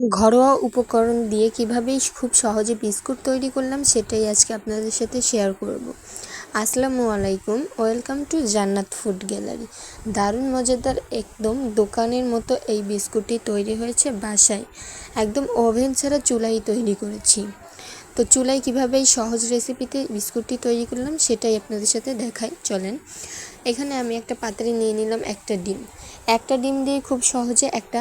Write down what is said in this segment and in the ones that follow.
ঘরোয়া উপকরণ দিয়ে কীভাবে খুব সহজে বিস্কুট তৈরি করলাম সেটাই আজকে আপনাদের সাথে শেয়ার করব। আসসালামু আলাইকুম welcome to Jannat food gallery দারুণ মজাদার একদম দোকানের মতো এই বিস্কুটটি তৈরি হয়েছে বাসায়। একদম ওভেন ছাড়া চুলাই তৈরি করেছি। তো চুলায় কীভাবে এই সহজ রেসিপিতে বিস্কুটটি তৈরি করলাম, সেটাই আপনাদের সাথে দেখাই। চলেন, এখানে আমি একটা পাত্রে নিয়ে নিলাম একটা ডিম। একটা ডিম দিয়ে খুব সহজে একটা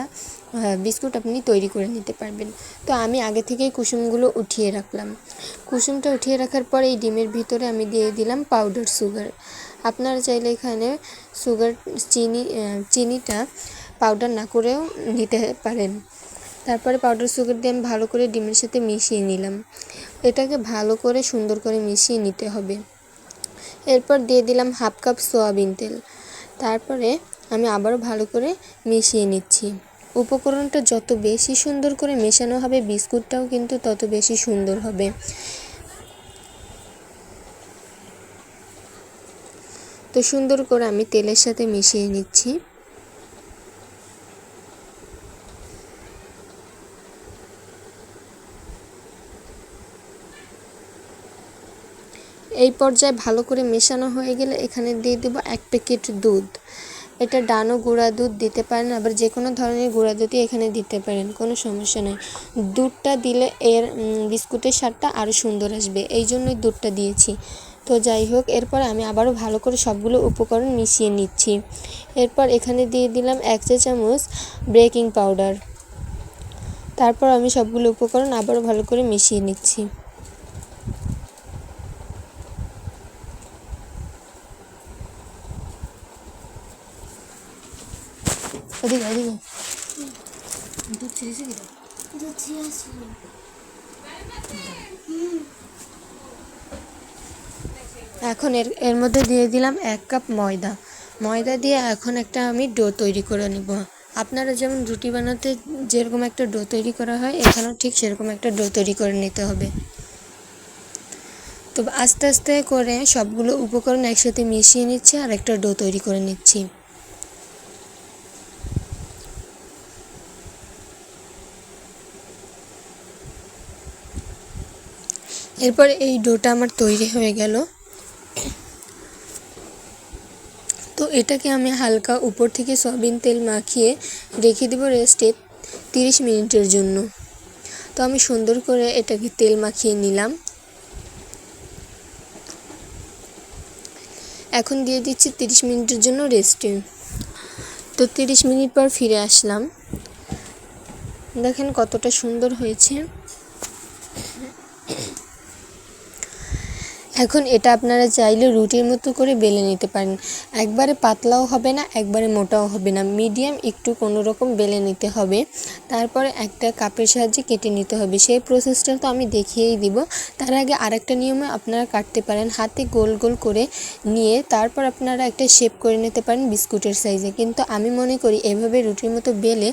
বিস্কুট আপনি তৈরি করে নিতে পারবেন। তো আমি আগে থেকেই কুসুমগুলো উঠিয়ে রাখলাম। কুসুমটা উঠিয়ে রাখার পর এই ডিমের ভিতরে আমি দিয়ে দিলাম পাউডার সুগার আপনারা চাইলে এখানে সুগার চিনি চিনিটা পাউডার না করেও নিতে পারেন। তারপরে পাউডার সুগার দিয়ে আমি ভালো করে ডিমের সাথে মিশিয়ে নিলাম। এটাকে ভালো করে সুন্দর করে মিশিয়ে নিতে হবে। এরপর দিয়ে দিলাম হাফ কাপ সোয়াবিন তেল। তারপরে আমি আবারও ভালো করে মিশিয়ে নিচ্ছি। উপকরণটা যত বেশি সুন্দর করে মেশানো হবে, বিস্কুটটাও কিন্তু তত বেশি সুন্দর হবে। তো সুন্দর করে আমি তেলের সাথে মিশিয়ে নিচ্ছি। এই পর্যায়ে ভালো করে মেশানো হয়ে গেলে এখানে দিয়ে দেবো এক প্যাকেট দুধ। এটা ডানো গুঁড়া দুধ দিতে পারেন, আবার যে কোনো ধরনের গুঁড়া দুধই এখানে দিতে পারেন, কোনো সমস্যা নেই। দুধটা দিলে এর বিস্কুটের স্বাদটা আরও সুন্দর আসবে, এই জন্যই দুধটা দিয়েছি। তো যাই হোক, এরপর আমি আবারও ভালো করে সবগুলো উপকরণ মিশিয়ে নিচ্ছি। এরপর এখানে দিয়ে দিলাম এক চা চামচ বেকিং পাউডার। তারপর আমি সবগুলো উপকরণ আবারও ভালো করে মিশিয়ে নিচ্ছি। ওদিকে ওদিকে দুধ ছিঁড়েছে কি দুধ ছিঁড়েছি এখন এর এর মধ্যে দিয়ে দিলাম এক কাপ ময়দা। ময়দা দিয়ে এখন একটা আমি ডো তৈরি করে নিব। আপনারা যেমন রুটি বানাতে যেরকম একটা ডো তৈরি করা হয় এখানেও ঠিক সেরকম একটা ডো তৈরি করে নিতে হবে। তো আস্তে আস্তে করে সবগুলো উপকরণ একসাথে মিশিয়ে নিচ্ছি আর একটা ডো তৈরি করে নিচ্ছি। এরপর এই ডোটা আমার তৈরি হয়ে গেল। তো এটাকে আমি হালকা উপর থেকে সয়াবিন তেল মাখিয়ে রেখে দেবো রেস্টে তিরিশ মিনিটের জন্য। তো আমি সুন্দর করে এটাকে তেল মাখিয়ে নিলাম। এখন দিয়ে দিচ্ছি তিরিশ মিনিটের জন্য রেস্টে তো তিরিশ মিনিট পর ফিরে আসলাম। দেখেন কতটা সুন্দর হয়েছে। এখন এটা আপনারা চাইলে রুটির মতো করে বেলে নিতে পারেন। একবারে পাতলাও হবে না, একবারে মোটাও হবে না। মিডিয়াম একটু কোনো রকম বেলে নিতে হবে। তারপরে একটা কাপের সাহায্যে কেটে নিতে হবে। সেই প্রসেসটা তো আমি দেখিয়েই দিব। তার আগে আরেকটা নিয়মে আপনারা কাটতে পারেন। হাতে গোল গোল করে নিয়ে তারপর আপনারা একটা শেপ করে নিতে পারেন বিস্কুটের সাইজে কিন্তু আমি মনে করি এভাবে রুটির মতো বেলে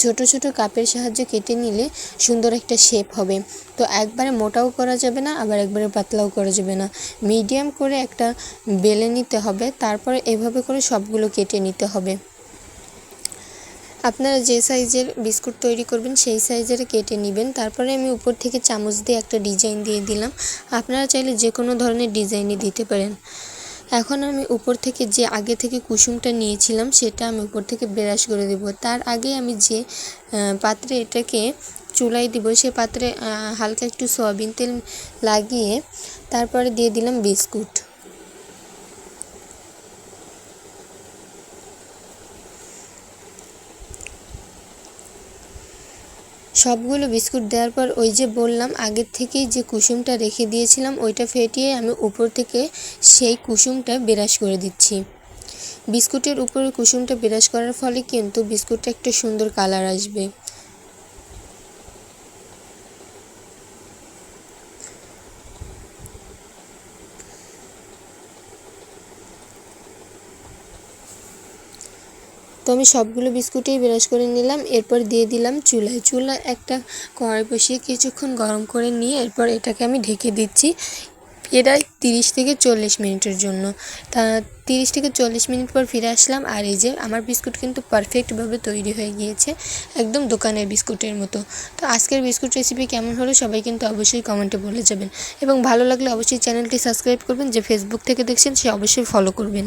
ছোট ছোট কাপের সাহায্যে কেটে নিলে সুন্দর একটা শেপ হবে। তো একবারে মোটাও করা যাবে না, আবার একবারে পাতলাও করা যাবে না। মিডিয়াম করে একটা বেলে নিতে হবে, তারপরে এভাবে করে সবগুলো কেটে নিতে হবে। আপনারা যে সাইজের বিস্কুট তৈরি করবেন, সেই সাইজের কেটে নেবেন। তারপরে আমি উপর থেকে চামচ দিয়ে একটা ডিজাইন দিয়ে দিলাম। আপনারা চাইলে যে কোনো ধরনের ডিজাইনই দিতে পারেন। এখন আমি উপর থেকে যে আগে থেকে কুসুমটা নিয়েছিলাম, সেটা আমি উপর থেকে ব্রাশ করে দেব। তার আগে আমি যে পাত্রে এটাকে চুলাই দিব, সে পাত্রে হালকা একটু সয়াবিন তেল লাগিয়ে তারপরে দিয়ে দিলাম বিস্কুট। সবগুলো বিস্কুট দেওয়ার পর ওই যে বললাম, আগের থেকেই যে কুসুমটা রেখে দিয়েছিলাম, ওইটা ফেটিয়ে আমি উপর থেকে সেই কুসুমটা বিরাস করে দিচ্ছি। বিস্কুটের উপরে কুসুমটা বিরাস করার ফলে কিন্তু বিস্কুটটা একটা সুন্দর কালার আসবে। আমি সবগুলো বিস্কুটেই ব্রাশ করে নিলাম, এরপর দিয়ে দিলাম চুলায়। চুলায় একটা কড়াই বসিয়ে কিছুক্ষণ গরম করে নিয়ে এরপর এটাকে আমি ঢেকে দিচ্ছি এটাই তিরিশ থেকে চল্লিশ মিনিটের জন্য। তা তিরিশ থেকে চল্লিশ মিনিট পর ফিরে আসলাম আর এই যে আমার বিস্কুট কিন্তু পারফেক্টভাবে তৈরি হয়ে গিয়েছে, একদম দোকানের বিস্কুটের মতো। তো আজকের বিস্কুট রেসিপি কেমন হলো সবাই কিন্তু অবশ্যই কমেন্টে বলে যাবেন। এবং ভালো লাগলে অবশ্যই চ্যানেলটি সাবস্ক্রাইব করবেন, যে ফেসবুক থেকে দেখছেন সে অবশ্যই ফলো করবেন।